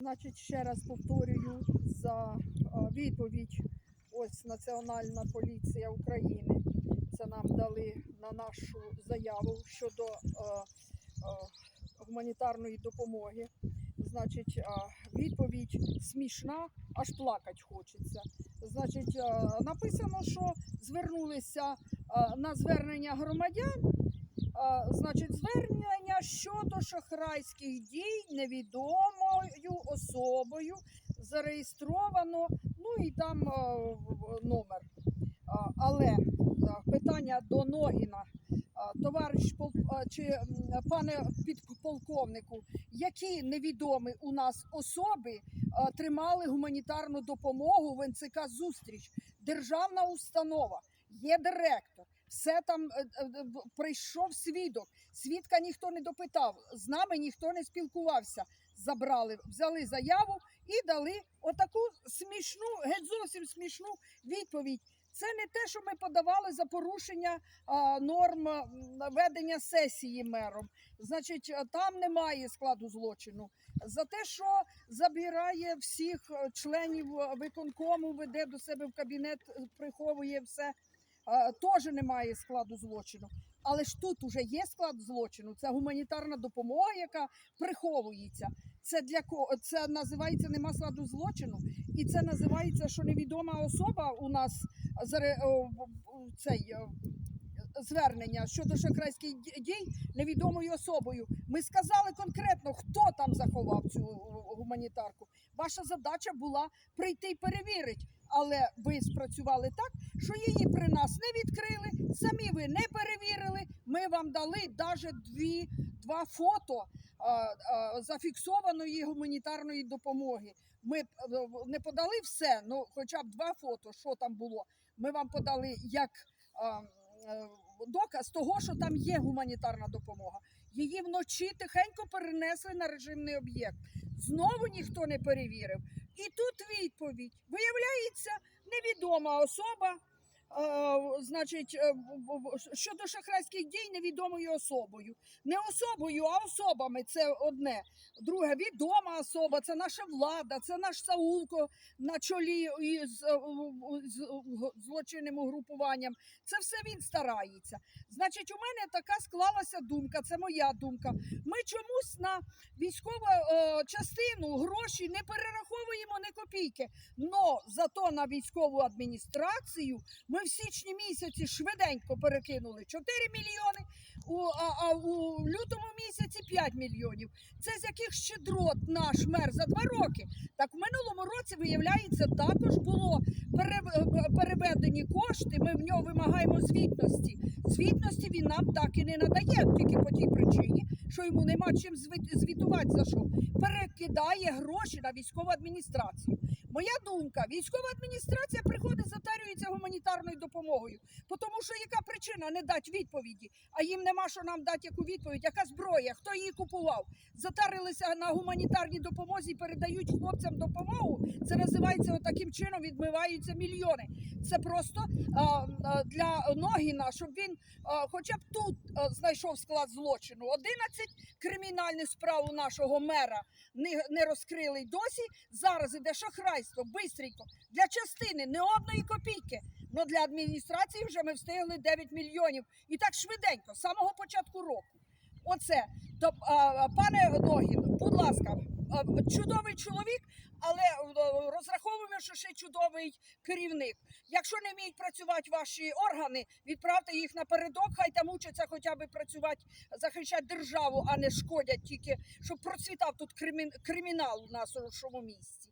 Значить, ще раз повторюю за відповідь. Ось Національна поліція України. Це нам дали на нашу заяву щодо е, е, гуманітарної допомоги. Значить, відповідь смішна, аж плакать хочеться. Значить, написано, що звернулися на звернення громадян. Значить, звернення щодо шахрайських дій невідомою особою зареєстровано, ну і там е, номер. Але е, питання до Ногіна. Товариш чи пане підполковнику, які невідомі у нас особи тримали гуманітарну допомогу в НЦК Зустріч? Державна установа, є директор. Все там е, е, прийшов свідок. Свідка ніхто не допитав, з нами ніхто не спілкувався. Забрали, взяли заяву і дали отаку смішну, геть зовсім смішну відповідь. Це не те, що ми подавали за порушення а, норм ведення сесії мером. Значить, там немає складу злочину. За те, що забирає всіх е, членів е, виконкому, веде до себе в кабінет, е, приховує все, теж немає складу злочину. Але ж тут уже є склад злочину. Це гуманітарна допомога, яка приховується. Це для кого це називається нема складу злочину, і це називається, що невідома особа у нас цей е, звернення щодо шахрайських дій невідомою особою. Ми сказали конкретно, хто там заховав цю гуманітарку. Ваша задача була прийти і перевірити. Але ви спрацювали так, що її при нас не відкрили, самі ви не перевірили. Ми вам дали навіть дві, два фото а, а, зафіксованої гуманітарної допомоги. Ми е, не подали все, ну хоча б два фото, що там було. Ми вам подали як а, е, доказ того, що там є гуманітарна допомога. Її вночі тихенько перенесли на режимний об'єкт. Знову ніхто не перевірив. І тут відповідь. Виявляється, невідома особа. Значить, е, щодо шахрайських дій невідомою особою. Не особою, а особами це одне. Друге, відома особа, це наша влада, це наш Саулко на чолі із е, злочинним угрупуванням. Це все він старається. Значить, у мене така склалася думка, це моя думка. Ми чомусь на військову е, частину гроші не перераховуємо ні копійки. Но зато на військову адміністрацію ми в січні місяці швиденько перекинули 4 мільйони, у, а, а у лютому місяці 5 мільйонів. Це з яких щедрот наш мер за два роки. Так в минулому році, виявляється, також було е, переведені кошти. Ми в нього вимагаємо звітності. Звітності він нам так і не надає, тільки по тій причині, що йому нема чим звітувати за що. Перекидає гроші на військову адміністрацію. Моя думка, військова адміністрація приходить, затарюється гуманітарною допомогою. Тому що яка причина не дати відповіді, а їм нема що нам дати яку відповідь, яка зброя, хто її купував. Затарилися на гуманітарній допомозі передають хлопцям допомогу. Це називається отаким чином відмиваються мільйони. Це просто а, а, для Ногіна, щоб він а, хоча б тут а, знайшов склад злочину. 11 кримінальних справ у нашого мера не, не розкрили й досі. Зараз іде шахрайство, бистренько. Для частини не одної копійки. Ну для адміністрації вже ми встигли 9 мільйонів. І так швиденько, з самого початку року. Оце. То, пане Ногін, будь ласка, чудовий чоловік, але розраховуємо, що ще чудовий керівник. Якщо не вміють працювати ваші органи, відправте їх напередок, хай там учаться хоча б працювати, захищати державу, а не шкодять тільки, щоб процвітав тут кримін- кримінал у нашому місті.